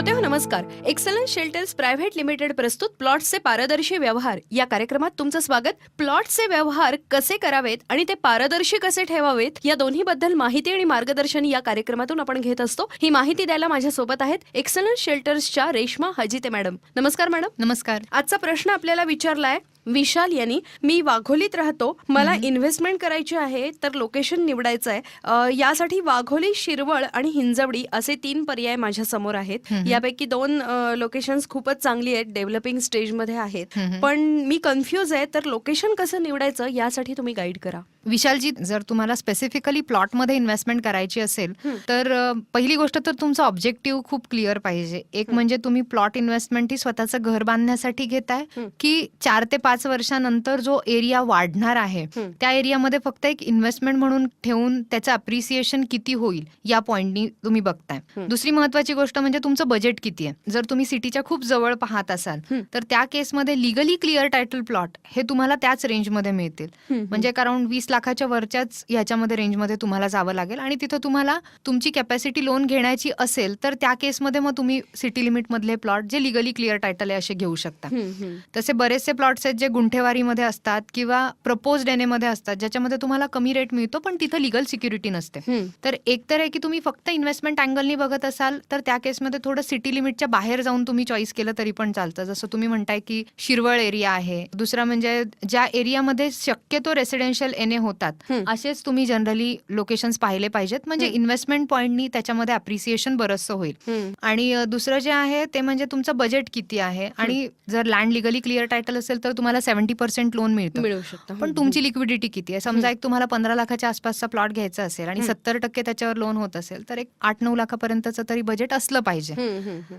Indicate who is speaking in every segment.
Speaker 1: श्रोते हो नमस्कार. एक्सलन्स शेल्टर्स प्रायव्हेट लिमिटेड प्रस्तुत प्लॉट्सचे पारदर्शी व्यवहार. या कार्यक्रमात तुमचं स्वागत. प्लॉट्सचे व्यवहार कसे करावेत आणि ते पारदर्शी कसे ठेवावेत या दोन्ही बद्दल माहिती आणि मार्गदर्शन या कार्यक्रमातून आपण घेत असतो. ही माहिती द्यायला माझ्या सोबत आहेत एक्सलन्स शेल्टर्सच्या रेश्मा हजिते मॅडम. नमस्कार मॅडम.
Speaker 2: नमस्कार.
Speaker 1: आजचा प्रश्न आपल्याला विचारलाय विशाल यांनी मी वाघोलीत राहतो मला इन्व्हेस्टमेंट करायची आहे तर लोकेशन निवडायचं आहे यासाठी वाघोली शिरवळ आणि हिंजवडी असे तीन पर्याय माझ्यासमोर आहेत. यापैकी दोन लोकेशन्स खूपच चांगली आहेत डेव्हलपिंग स्टेजमध्ये आहेत. पण मी कन्फ्यूज आहे तर लोकेशन कसं निवडायचं यासाठी तुम्ही गाईड करा.
Speaker 2: विशालजी जर तुम्हाला स्पेसिफिकली प्लॉटमध्ये इन्व्हेस्टमेंट करायची असेल. तर पहिली गोष्ट तर तुमचं ऑब्जेक्टिव्ह खूप क्लिअर पाहिजे एक. म्हणजे तुम्ही प्लॉट इन्व्हेस्टमेंट ही स्वतःचं घर बांधण्यासाठी घेताय. की चार ते पाच वर्षानंतर जो एरिया वाढणार आहे. त्या एरियामध्ये फक्त एक इन्व्हेस्टमेंट म्हणून ठेवून त्याचं अप्रिसिएशन किती होईल या पॉइंटनी तुम्ही बघताय. दुसरी महत्वाची गोष्ट म्हणजे तुमचं बजेट किती आहे जर तुम्ही सिटीच्या खूप जवळ पाहत असाल. तर त्या केसमध्ये लिगली क्लिअर टायटल प्लॉट हे तुम्हाला त्याच रेंजमध्ये मिळतील म्हणजे अराउंड वीस लाखाच्या वरच्याच ह्याच्यामध्ये रेंजमध्ये तुम्हाला जावं लागेल. आणि तिथं तुम्हाला तुमची कॅपॅसिटी लोन घेण्याची असेल तर त्या केसमध्ये मग तुम्ही सिटी लिमिटमधले प्लॉट जे लिगली क्लिअर टायटल आहे असे घेऊ शकता. तसे बरेचसे प्लॉट्स आहेत जे गुंठेवारीमध्ये असतात किंवा प्रपोजमध्ये असतात ज्याच्यामध्ये तुम्हाला कमी रेट मिळतो पण तिथं लिगल सिक्युरिटी नसते. तर एक तर आहे की तुम्ही फक्त इन्व्हेस्टमेंट अँगलनी बघत असाल तर त्या केसमध्ये थोडं सिटी लिमिटच्या बाहेर जाऊन तुम्ही चॉईस केलं तरी पण चालतं. जसं तुम्ही म्हणताय की शिरवळ एरिया आहे. दुसरा म्हणजे ज्या एरियामध्ये शक्यतो रेसिडेन्शियल एने होतात. असेच तुम्ही जनरली लोकेशन्स पाहिले पाहिजेत म्हणजे. इन्व्हेस्टमेंट पॉईंटनी त्याच्यामध्ये अप्रिसिएशन बरंचसं होईल. आणि दुसरं जे आहे ते म्हणजे तुमचं बजेट किती आहे आणि जर लँड लिगली क्लिअर टायटल असेल तर तुम्हाला सेव्हन्टी पर्सेंट लोन मिळतं
Speaker 1: मिळू शकतं
Speaker 2: पण तुमची लिक्विडिटी किती आहे समजा एक तुम्हाला पंधरा लाखाच्या आसपासचा प्लॉट घ्यायचा असेल आणि. सत्तर टक्के त्याच्यावर लोन होत असेल तर एक आठ नऊ लाखापर्यंतचं तरी बजेट असलं पाहिजे.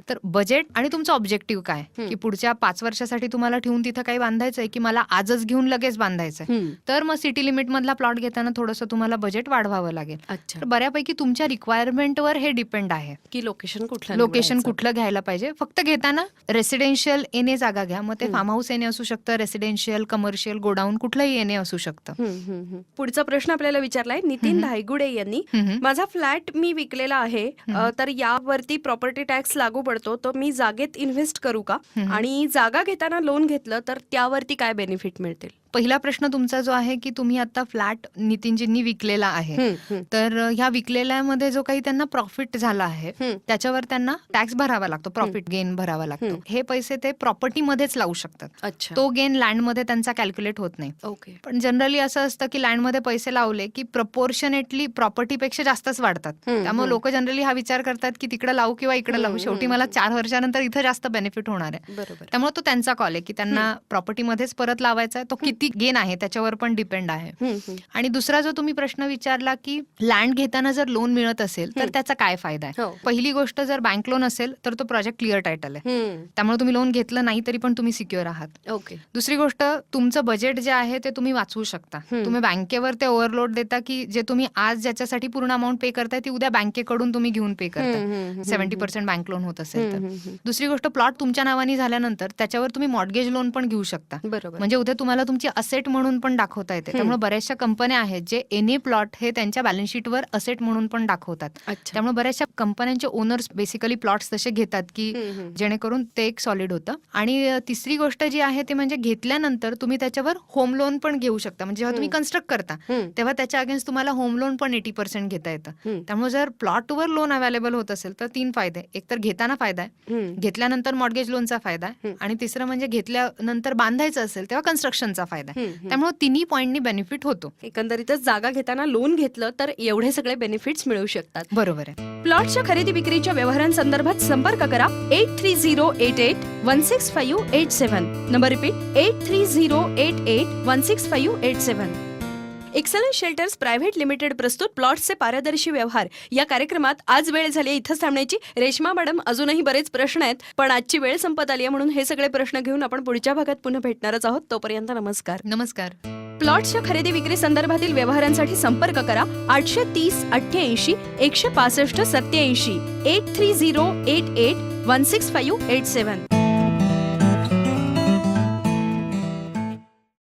Speaker 2: तर बजेट आणि तुमचं ऑब्जेक्टिव्ह काय. की पुढच्या पाच वर्षासाठी तुम्हाला ठेवून तिथं काही बांधायचंय की मला आजच घेऊन लगेच बांधायचंय. तर मग सिटी लिमिट मधला प्लॉट घेताना थोडंसं तुम्हाला बजेट वाढवावं लागेल
Speaker 1: अच्छा
Speaker 2: तर बऱ्यापैकी तुमच्या रिक्वायरमेंटवर हे डिपेंड आहे
Speaker 1: की लोकेशन कुठलं
Speaker 2: लोकेशन? कुठलं घ्यायला पाहिजे फक्त घेताना रेसिडेन्शियल एने जागा घ्या मग ते. फार्म हाऊस एने असू शकतं रेसिडेन्शियल कमर्शियल गोडाऊन कुठलंही एने असू शकतं.
Speaker 1: पुढचा प्रश्न आपल्याला विचारलाय नितीन. धायगुडे यांनी. माझा फ्लॅट मी विकलेला आहे. तर यावरती प्रॉपर्टी टॅक्स लागू पडतो तर मी जागेत इन्व्हेस्ट करू का. आणि जागा घेताना लोन घेतलं तर त्यावरती काय बेनिफिट मिळतील
Speaker 2: पहिला प्रश्न तुमचा जो आहे की तुम्ही आता फ्लॅट नितीनजींनी विकलेला आहे. तर ह्या विकलेल्यामध्ये जो काही त्यांना प्रॉफिट झाला आहे. त्याच्यावर त्यांना टॅक्स भरावा लागतो प्रॉफिट गेन भरावा लागतो. हे पैसे ते प्रॉपर्टीमध्येच लावू शकतात. तो गेन लँडमध्ये त्यांचा कॅल्क्युलेट होत नाही.
Speaker 1: ओके
Speaker 2: पण जनरली असं असतं की लँडमध्ये पैसे लावले की प्रपोर्शनेटली प्रॉपर्टीपेक्षा जास्तच वाढतात. त्यामुळे. लोक जनरली हा विचार करतात की तिकडे लावू किंवा इकडे लावू. शेवटी मला. चार वर्षानंतर इथं जास्त बेनिफिट होणार आहे. त्यामुळे तो त्यांचा कॉल आहे की त्यांना प्रॉपर्टीमध्येच परत लावायचा आहे. तो किती गेन आहे त्याच्यावर पण डिपेंड आहे. आणि दुसरा जो तुम्ही प्रश्न विचारला की लँड घेताना जर लोन मिळत असेल तर. त्याचा काय फायदा आहे
Speaker 1: हो.
Speaker 2: पहिली गोष्ट जर बँक लोन असेल तर तो प्रोजेक्ट क्लिअर टायटल आहे त्यामुळे तुम्ही लोन घेतलं नाही तरी पण तुम्ही सिक्युअर आहात
Speaker 1: ओके
Speaker 2: दुसरी गोष्ट तुमचं बजेट जे आहे ते तुम्ही वाचवू शकता. तुम्ही बँकेवर ते ओव्हरलोड देता की जे तुम्ही आज ज्याच्यासाठी पूर्ण अमाऊंट पे करताय ती उद्या बँकेकडून तुम्ही घेऊन पे करताय
Speaker 1: हम्म,
Speaker 2: सेव्हन्टी. पर्सेंट बँक लोन होत असेल तर. दुसरी गोष्ट प्लॉट तुमच्या नावाने झाल्यानंतर त्याच्यावर तुम्ही मॉर्गेज लोन पण घेऊ शकता
Speaker 1: बरोबर
Speaker 2: म्हणजे उद्या तुम्हाला तुमची असेट म्हणून पण दाखवता येते. त्यामुळे बऱ्याचशा कंपन्या आहेत जे एनी प्लॉट हे त्यांच्या बॅलन्स शीटवर असेट म्हणून पण दाखवतात. त्यामुळे बऱ्याचशा कंपन्यांचे ओनर्स बेसिकली प्लॉट्स तसे घेतात की. जेणेकरून ते एक सॉलिड होतं. आणि तिसरी गोष्ट जी आहे ते म्हणजे घेतल्यानंतर तुम्ही त्याच्यावर होम लोन पण घेऊ शकता. म्हणजे जेव्हा तुम्ही. कन्स्ट्रक्ट करता तेव्हा त्याच्या अगेन्स्ट तुम्हाला होम लोन पण एटी पर्सेंट घेता येतं. त्यामुळे जर प्लॉटवर लोन अवेलेबल होत असेल तर तीन फायदे. एक तर घेताना फायदा आहे. घेतल्यानंतर मॉर्गेज लोनचा फायदा आहे. आणि तिसरं म्हणजे घेतल्यानंतर बांधायचं असेल तेव्हा कन्स्ट्रक्शनचा फायदा आहे.
Speaker 1: हम्म, हम्म.
Speaker 2: त्यामुळे तिन्ही पॉईंटनी बेनिफिट होतो.
Speaker 1: एकंदरीतच जागा घेताना लोन घेतलं तर एवढे सगळे बेनिफिट्स मिळू शकतात.
Speaker 2: बरोबर आहे.
Speaker 1: प्लॉटच्या खरेदी विक्रीच्या व्यवहारांसंदर्भात संपर्क करा. Eight three zero eight eight one six five eight seven number repeat eight three zero eight eight one six five eight seven excellence shelters private limited प्रस्तुत प्लॉट्सचे पारदर्शी व्यवहार या कार्यक्रमात आज वेळ झाली इथंच थांबण्याची रेश्मा मॅडम अजूनही बरेच प्रश्न आहेत पण आजची वेळ संपत आली आहे म्हणून हे सगळे प्रश्न घेऊन आपण पुढच्या भागात पुन्हा भेटणारच आहोत तोपर्यंत नमस्कार
Speaker 2: नमस्कार
Speaker 1: प्लॉट्सच्या खरेदी विक्री संदर्भातील व्यवहारांसाठी संपर्क करा आठशे तीस अठ्ठ्याऐंशी एकशे पासष्ट सत्याऐंशी eight three zero eight eight one six five eight seven